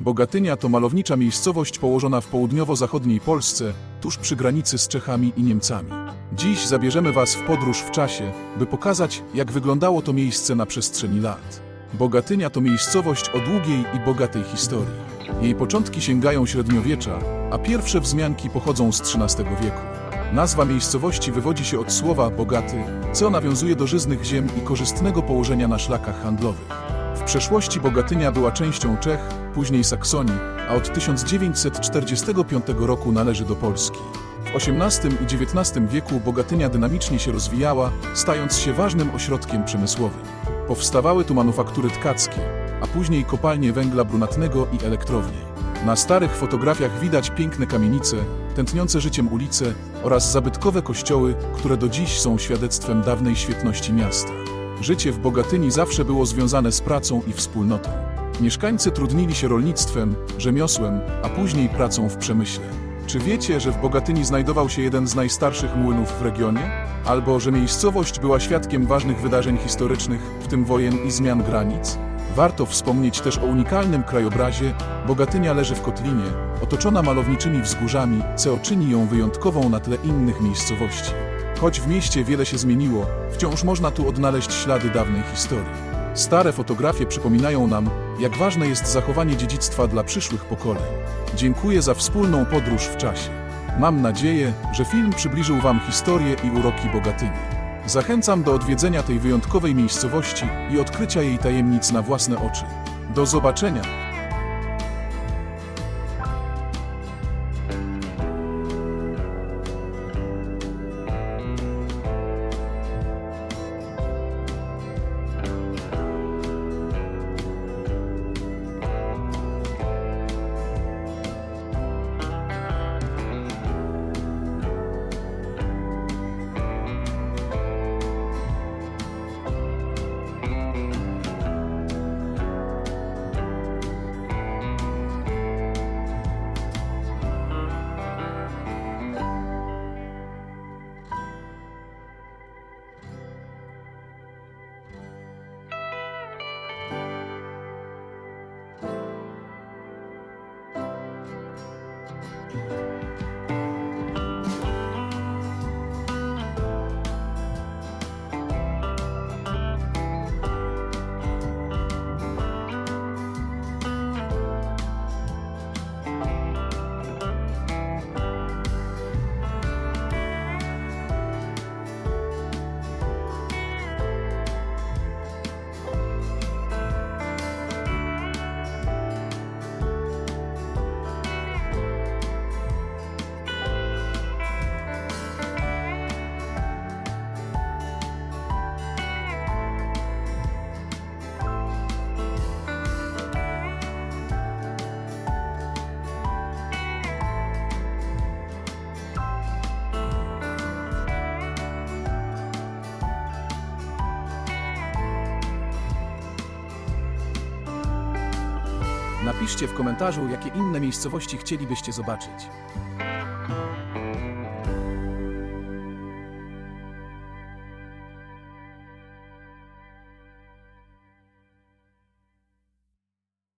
Bogatynia to malownicza miejscowość położona w południowo-zachodniej Polsce, tuż przy granicy z Czechami i Niemcami. Dziś zabierzemy Was w podróż w czasie, by pokazać, jak wyglądało to miejsce na przestrzeni lat. Bogatynia to miejscowość o długiej i bogatej historii. Jej początki sięgają średniowiecza, a pierwsze wzmianki pochodzą z XIII wieku. Nazwa miejscowości wywodzi się od słowa bogaty, co nawiązuje do żyznych ziem i korzystnego położenia na szlakach handlowych. Przeszłości Bogatynia była częścią Czech, później Saksonii, a od 1945 roku należy do Polski. W XVIII i XIX wieku Bogatynia dynamicznie się rozwijała, stając się ważnym ośrodkiem przemysłowym. Powstawały tu manufaktury tkackie, a później kopalnie węgla brunatnego i elektrownie. Na starych fotografiach widać piękne kamienice, tętniące życiem ulice oraz zabytkowe kościoły, które do dziś są świadectwem dawnej świetności miasta. Życie w Bogatyni zawsze było związane z pracą i wspólnotą. Mieszkańcy trudnili się rolnictwem, rzemiosłem, a później pracą w przemyśle. Czy wiecie, że w Bogatyni znajdował się jeden z najstarszych młynów w regionie? Albo że miejscowość była świadkiem ważnych wydarzeń historycznych, w tym wojen i zmian granic? Warto wspomnieć też o unikalnym krajobrazie. Bogatynia leży w kotlinie, otoczona malowniczymi wzgórzami, co czyni ją wyjątkową na tle innych miejscowości. Choć w mieście wiele się zmieniło, wciąż można tu odnaleźć ślady dawnej historii. Stare fotografie przypominają nam, jak ważne jest zachowanie dziedzictwa dla przyszłych pokoleń. Dziękuję za wspólną podróż w czasie. Mam nadzieję, że film przybliżył Wam historię i uroki Bogatyni. Zachęcam do odwiedzenia tej wyjątkowej miejscowości i odkrycia jej tajemnic na własne oczy. Do zobaczenia! Napiszcie w komentarzu, jakie inne miejscowości chcielibyście zobaczyć.